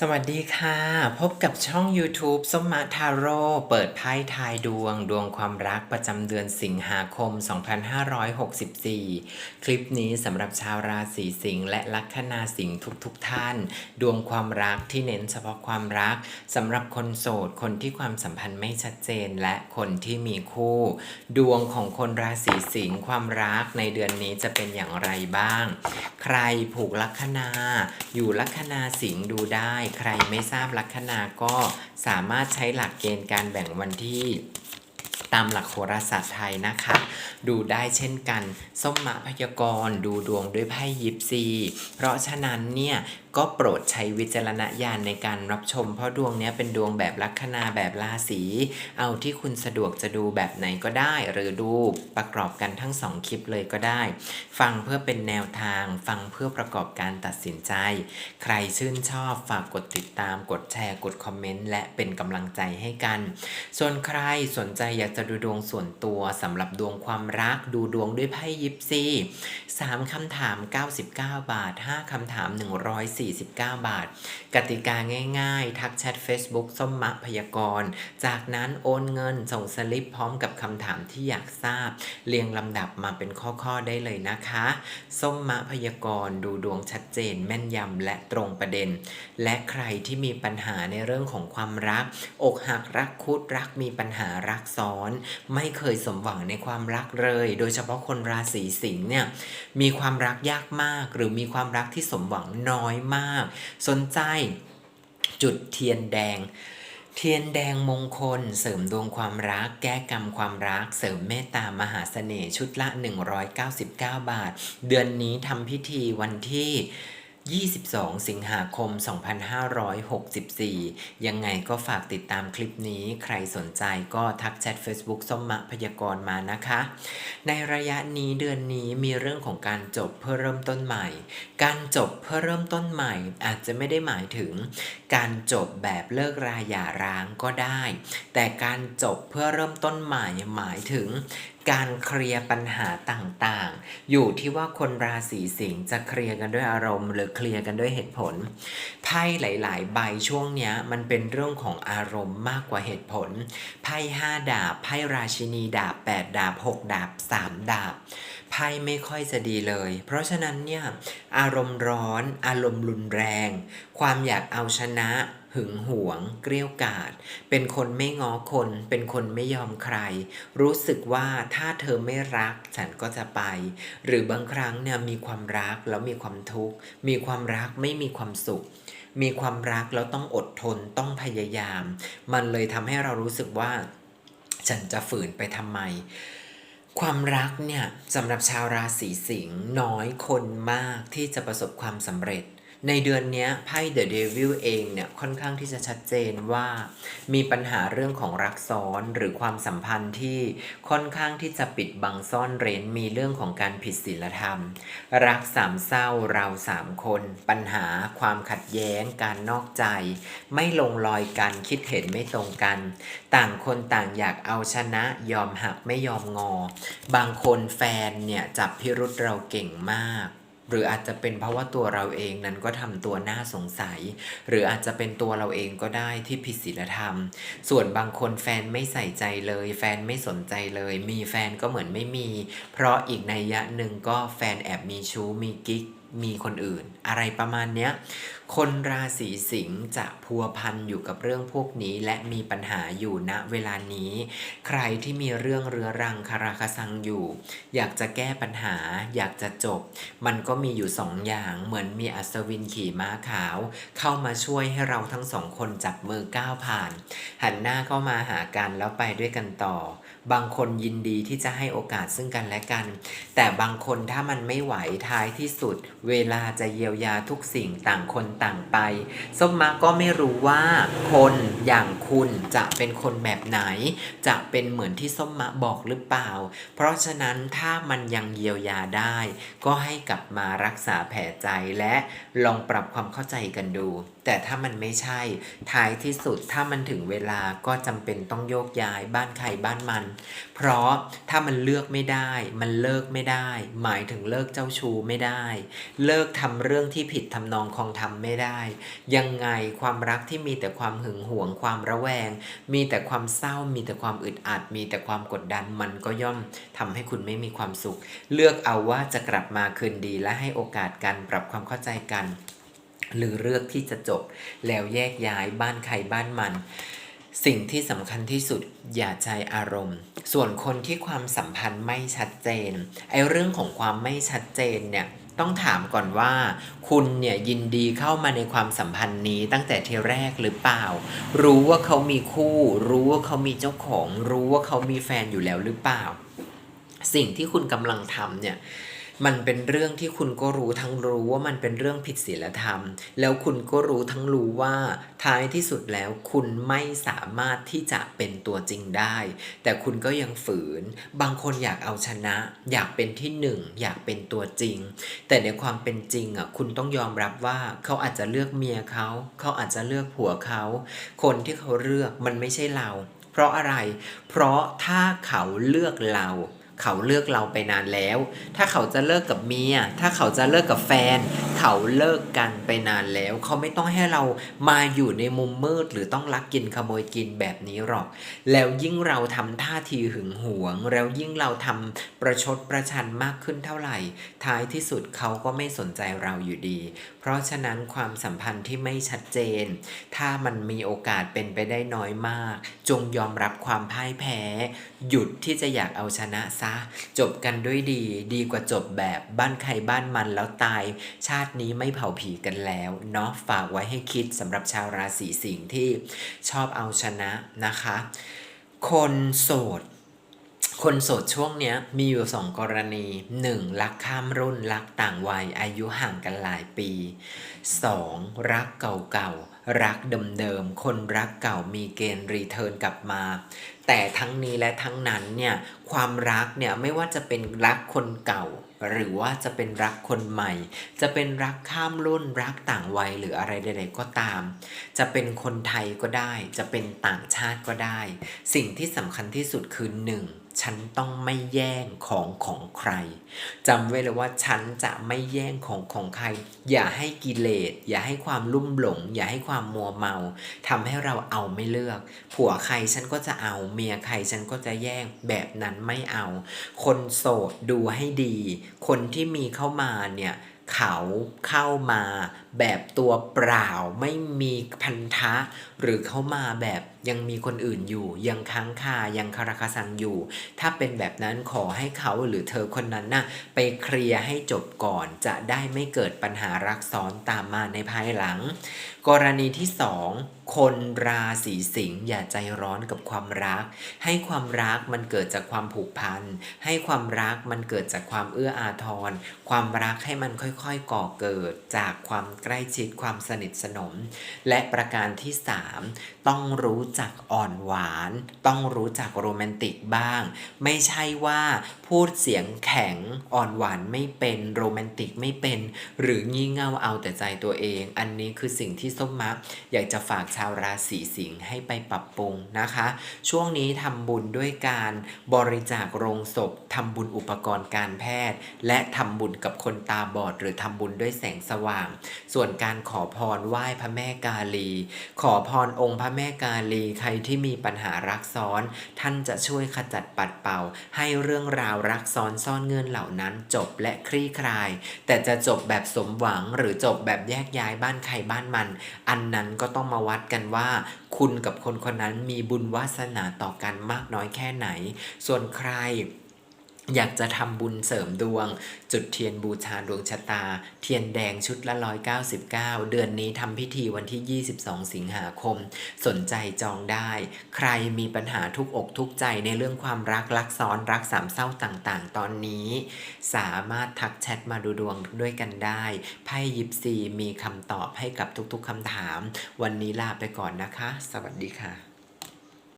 สวัสดีค่ะ พบกับช่อง YouTube ส้มมาทาโร่เปิดไพ่ทายดวง ดวงความรักประจำเดือนสิงหาคม 2564 คลิปนี้สำหรับชาวราศีสิงห์และลัคนาสิงห์ทุกๆทท่าน ดวงความรักที่เน้นเฉพาะความรักสำหรับคนโสด คนที่ความสัมพันธ์ไม่ชัดเจนและคนที่มีคู่ ดวงของคนราศีสิงห์ความรักในเดือนนี้จะเป็นอย่างไรบ้าง ใครผูกลัคนาอยู่ลัคนาสิงห์ดูได้ใครไม่ทราบลัคนาก็สามารถใช้หลักเกณฑ์การแบ่งวันที่ ตามหลักโหราศาสตร์ไทยนะคะ ดูได้เช่นกัน ส้มมะพยากรณ์ดูดวงด้วยไพ่ยิปซี เพราะฉะนั้นเนี่ยก็โปรดใช้วิจารณญาณในการรับชม เพราะดวงนี้เป็นดวงแบบลัคนาแบบราศีเอาที่คุณสะดวกจะดูแบบไหนก็ได้ หรือดูประกอบกันทั้งสองคลิปเลยก็ได้ ฟังเพื่อเป็นแนวทาง ฟังเพื่อประกอบการตัดสินใจ ใครชื่นชอบฝากกดติดตาม กดแชร์กดคอมเมนต์และเป็นกำลังใจให้กัน ส่วนใครสนใจอยากจะดูดวงส่วนตัวสำหรับดวงความรัก ดูดวงด้วยไพ่ยิปซี3คำถาม 99 บาท 5คำถาม 149 บาท กติกาง่ายๆ ทักแชท Facebook ส้มมะพยากรณ์ จากนั้นโอนเงินส่งสลิปพร้อมกับคำถามที่อยากทราบ เรียงลำดับมาเป็นข้อๆได้เลยนะคะ ส้มมะพยากรณ์ ดูดวงชัดเจน แม่นยำและตรงประเด็น และใครที่มีปัญหาในเรื่องของความรัก อกหักรักคุดรักมีปัญหารักซ้อนไม่เคยสมหวังในความรักเลย โดยเฉพาะคนราศีสิงห์เนี่ยมีความรักยากมาก หรือมีความรักที่สมหวังน้อยมาก สนใจจุดเทียนแดงเทียนแดงมงคล เสริมดวงความรัก แก้กรรมความรัก เสริมเมตตามหาเสน่ห์ชุดละ 199 บาท เดือนนี้ทำพิธีวันที่ 22 สิงหาคม 2564 ยังไงก็ฝากติดตามคลิปนี้ ใครสนใจก็ทักแชท Facebook ส้มมะพยากรมานะคะ ในระยะนี้เดือนนี้มีเรื่องของการจบเพื่อเริ่มต้นใหม่ การจบเพื่อเริ่มต้นใหม่ อาจจะไม่ได้หมายถึง การจบแบบเลิกราหย่าร้างก็ได้ แต่การจบเพื่อเริ่มต้นใหม่หมายถึง การเคลียร์ปัญหาต่างๆ อยู่ที่ว่าคนราศีสิงห์จะเคลียร์กันด้วยอารมณ์ หรือเคลียร์กันด้วยเหตุผล ไพ่หลาย ๆ ใบช่วงนี้มันเป็นเรื่องของอารมณ์มากกว่าเหตุผล ไพ่ห้าดาบ ไพ่ราชินีดาบแปดดาบหกดาบสามดาบ ไพ่ไม่ค่อยจะดีเลย เพราะฉะนั้นเนี่ยอารมณ์ร้อน อารมณ์รุนแรง ความอยากเอาชนะ หึงหวง เกลี้ยวกาด เป็นคนไม่ง้อคน เป็นคนไม่ยอมใคร รู้สึกว่าถ้าเธอไม่รักฉันก็จะไป หรือบางครั้งเนี่ยมีความรักแล้วมีความทุกข์ มีความรักไม่มีความสุข มีความรักแล้วต้องอดทนต้องพยายาม มันเลยทำให้เรารู้สึกว่า ฉันจะฝืนไปทำไมความรักเนี่ยสำหรับชาวราศีสิงห์น้อยคนมากที่จะประสบความสำเร็จ ในเดือนนี้ไพ่ The Devil เองเนี่ยค่อนข้างที่จะชัดเจนว่ามีปัญหาเรื่องของรักซ้อนหรือความสัมพันธ์ที่ค่อนข้างที่จะปิดบังซ่อนเร้นมีเรื่องของการผิดศีลธรรม รักสามเศร้าเราสามคน ปัญหาความขัดแย้งการนอกใจ ไม่ลงรอยกันคิดเห็นไม่ตรงกัน ต่างคนต่างอยากเอาชนะยอมหักไม่ยอมงอ บางคนแฟนเนี่ยจับพิรุษเราเก่งมาก หรืออาจจะเป็นเพราะว่าตัวเราเองนั้นก็ทำตัวน่าสงสัย หรืออาจจะเป็นตัวเราเองก็ได้ที่ผิดศีลธรรม ส่วนบางคนแฟนไม่ใส่ใจเลย แฟนไม่สนใจเลย มีแฟนก็เหมือนไม่มี เพราะอีกในยยะหนึ่งก็แฟนแอบมีชู้มีกิ๊ก มีคนอื่น อะไรประมาณเนี้ยคนราศีสิงห์จะพัวพันอยู่กับเรื่องพวกนี้ และมีปัญหาอยู่ณเวลานี้ ใครที่มีเรื่องเรื้อรังคาราคาซังอยู่ อยากจะแก้ปัญหา อยากจะจบ มันก็มีอยู่สองอย่างเหมือนมีอัศวินขี่ม้าขาว เข้ามาช่วยให้เราทั้งสองคนจับมือก้าวผ่าน หันหน้าเข้ามาหากันแล้วไปด้วยกันต่อ บางคนยินดีที่จะให้โอกาสซึ่งกันและกัน แต่บางคนถ้ามันไม่ไหวท้ายที่สุด เวลาจะเยียวยาทุกสิ่งต่างคนต่างไปส้มมาก็ไม่รู้ว่าคนอย่างคุณจะเป็นคนแบบไหน จะเป็นเหมือนที่ส้มมะบอกหรือเปล่า เพราะฉะนั้นถ้ามันยังเยียวยาได้ ก็ให้กลับมารักษาแผลใจและลองปรับความเข้าใจกันดู แต่ถ้ามันไม่ใช่ท้ายที่สุดถ้ามันถึงเวลาก็จำเป็นต้องโยกย้ายบ้านใครบ้านมัน เพราะถ้ามันเลือกไม่ได้ มันเลิกไม่ได้ หมายถึงเลิกเจ้าชู้ไม่ได้ เลิกทำเรื่องที่ผิดทำนองคองทำไม่ได้ ยังไงความรักที่มีแต่ความหึงหวงความระแวง มีแต่ความเศร้ามีแต่ความอึดอัด มีแต่ความกดดันมันก็ย่อมทำให้คุณไม่มีความสุข เลือกเอาว่าจะกลับมาคืนดีและให้โอกาสกันปรับความเข้าใจกัน หรือเลือกที่จะจบแล้วแยกย้ายบ้านใครบ้านมัน สิ่งที่สำคัญที่สุดอย่าใจอารมณ์ ส่วนคนที่ความสัมพันธ์ไม่ชัดเจนไอ้เรื่องของความไม่ชัดเจนเนี่ยต้องถามก่อนว่า คุณเนี่ยยินดีเข้ามาในความสัมพันธ์นี้ตั้งแต่ทีแรกหรือเปล่า รู้ว่าเขามีคู่ รู้ว่าเขามีเจ้าของ รู้ว่าเขามีแฟนอยู่แล้วหรือเปล่า สิ่งที่คุณกำลังทำเนี่ย มันเป็นเรื่องที่คุณก็รู้ทั้งรู้ว่ามันเป็นเรื่องผิดศีลธรรม แล้วคุณก็รู้ทั้งรู้ว่าท้ายที่สุดแล้วคุณไม่สามารถที่จะเป็นตัวจริงได้ แต่คุณก็ยังฝืน บางคนอยากเอาชนะ อยากเป็นที่หนึ่งอยากเป็นตัวจริง แต่ในความเป็นจริงอะคุณต้องยอมรับว่าเขาอาจจะเลือกเมียเขา เขาอาจจะเลือกผัวเขา คนที่เขาเลือกมันไม่ใช่เรา เพราะอะไร เพราะถ้าเขาเลือกเรา เขาเลือกเราไปนานแล้ว ถ้าเขาจะเลิกกับเมีย ถ้าเขาจะเลิกกับแฟน เขาเลิกกันไปนานแล้ว เขาไม่ต้องให้เรามาอยู่ในมุมมืด หรือต้องลักกินขโมยกินแบบนี้หรอก แล้วยิ่งเราทำท่าทีหึงหวง แล้วยิ่งเราทำประชดประชันมากขึ้นเท่าไหร่ ท้ายที่สุดเขาก็ไม่สนใจเราอยู่ดี เพราะฉะนั้นความสัมพันธ์ที่ไม่ชัดเจน ถ้ามันมีโอกาสเป็นไปได้น้อยมาก จงยอมรับความพ่ายแพ้ หยุดที่จะอยากเอาชนะซะจบกันด้วยดี ดีกว่าจบแบบบ้านใครบ้านมันแล้วตาย ชาตินี้ไม่เผาผีกันแล้วเนาะฝากไว้ให้คิดสำหรับชาวราศีสิงห์ที่ชอบเอาชนะนะคะ คนโสดคนโสดช่วงเนี้ยมีอยู่สองกรณี 1. รักข้ามรุ่นรักต่างวัยอายุห่างกันหลายปี 2. รักเก่าๆรักเดิมๆคนรักเก่ามีเกณฑ์รีเทิร์นกลับมา แต่ทั้งนี้และทั้งนั้นเนี่ยความรักเนี่ยไม่ว่าจะเป็นรักคนเก่า หรือว่าจะเป็นรักคนใหม่ จะเป็นรักข้ามรุ่นรักต่างวัยหรืออะไรใดๆก็ตาม จะเป็นคนไทยก็ได้ จะเป็นต่างชาติก็ได้ สิ่งที่สำคัญที่สุดคือหนึ่ง ฉันต้องไม่แย่งของของใครจำไว้เลยว่าฉันจะไม่แย่งของของใคร อย่าให้กิเลส อย่าให้ความลุ่มหลง อย่าให้ความมัวเมาทำให้เราเอาไม่เลือก ผัวใครฉันก็จะเอา เมียใครฉันก็จะแย่งแบบนั้นไม่เอา คนโสดดูให้ดี คนที่มีเข้ามาเนี่ยเขาเข้ามา แบบตัวเปล่าไม่มีพันธะ หรือเขามาแบบยังมีคนอื่นอยู่ ยังค้างคายังคาราคาซังอยู่ ถ้าเป็นแบบนั้นขอให้เขาหรือเธอคนนั้นน่ะไปเคลียร์ให้จบก่อนจะได้ไม่เกิดปัญหารักซ้อนตามมาในภายหลัง กรณีที่สองคนราศีสิงห์อย่าใจร้อนกับความรัก ให้ความรักมันเกิดจากความผูกพัน ให้ความรักมันเกิดจากความเอื้ออาทร ความรักให้มันค่อยๆก่อเกิดจากความใกล้ชิดความสนิทสนม และประการที่ 3 ต้องรู้จักอ่อนหวาน ต้องรู้จักโรแมนติกบ้าง ไม่ใช่ว่าพูดเสียงแข็งอ่อนหวานไม่เป็นโรแมนติกไม่เป็น หรืองี่เง่าเอาแต่ใจตัวเอง อันนี้คือสิ่งที่ส้มมัก อยากจะฝากชาวราศีสิงห์ให้ไปปรับปรุงนะคะ ช่วงนี้ทำบุญด้วยการบริจาคโรงศพทำบุญอุปกรณ์การแพทย์ และทำบุญกับคนตาบอด หรือทำบุญด้วยแสงสว่างส่วนการขอพรไหว้พระแม่กาลี ขอพรองค์พระแม่กาลีใครที่มีปัญหารักซ้อน ท่านจะช่วยขจัดปัดเป่า ให้เรื่องราวรักซ้อนซ่อนเงื่อนเหล่านั้นจบและคลี่คลาย แต่จะจบแบบสมหวังหรือจบแบบแยกย้ายบ้านใครบ้านมัน อันนั้นก็ต้องมาวัดกันว่า คุณกับคนคนนั้นมีบุญวาสนาต่อกันมากน้อยแค่ไหน ส่วนใคร อยากจะทำบุญเสริมดวง จุดเทียนบูชาดวงชะตา เทียนแดงชุดละ 199 เดือนนี้ทำพิธีวันที่ 22 สิงหาคม สนใจจองได้ ใครมีปัญหาทุกอกทุกใจในเรื่องความรักรักซ้อนรักสามเศร้าต่างๆ ตอนนี้ สามารถทักแชทมาดูดวงด้วยกันได้ ไพ่ยิปซีมีคำตอบให้กับทุกๆคำถาม วันนี้ลาไปก่อนนะคะ สวัสดีค่ะ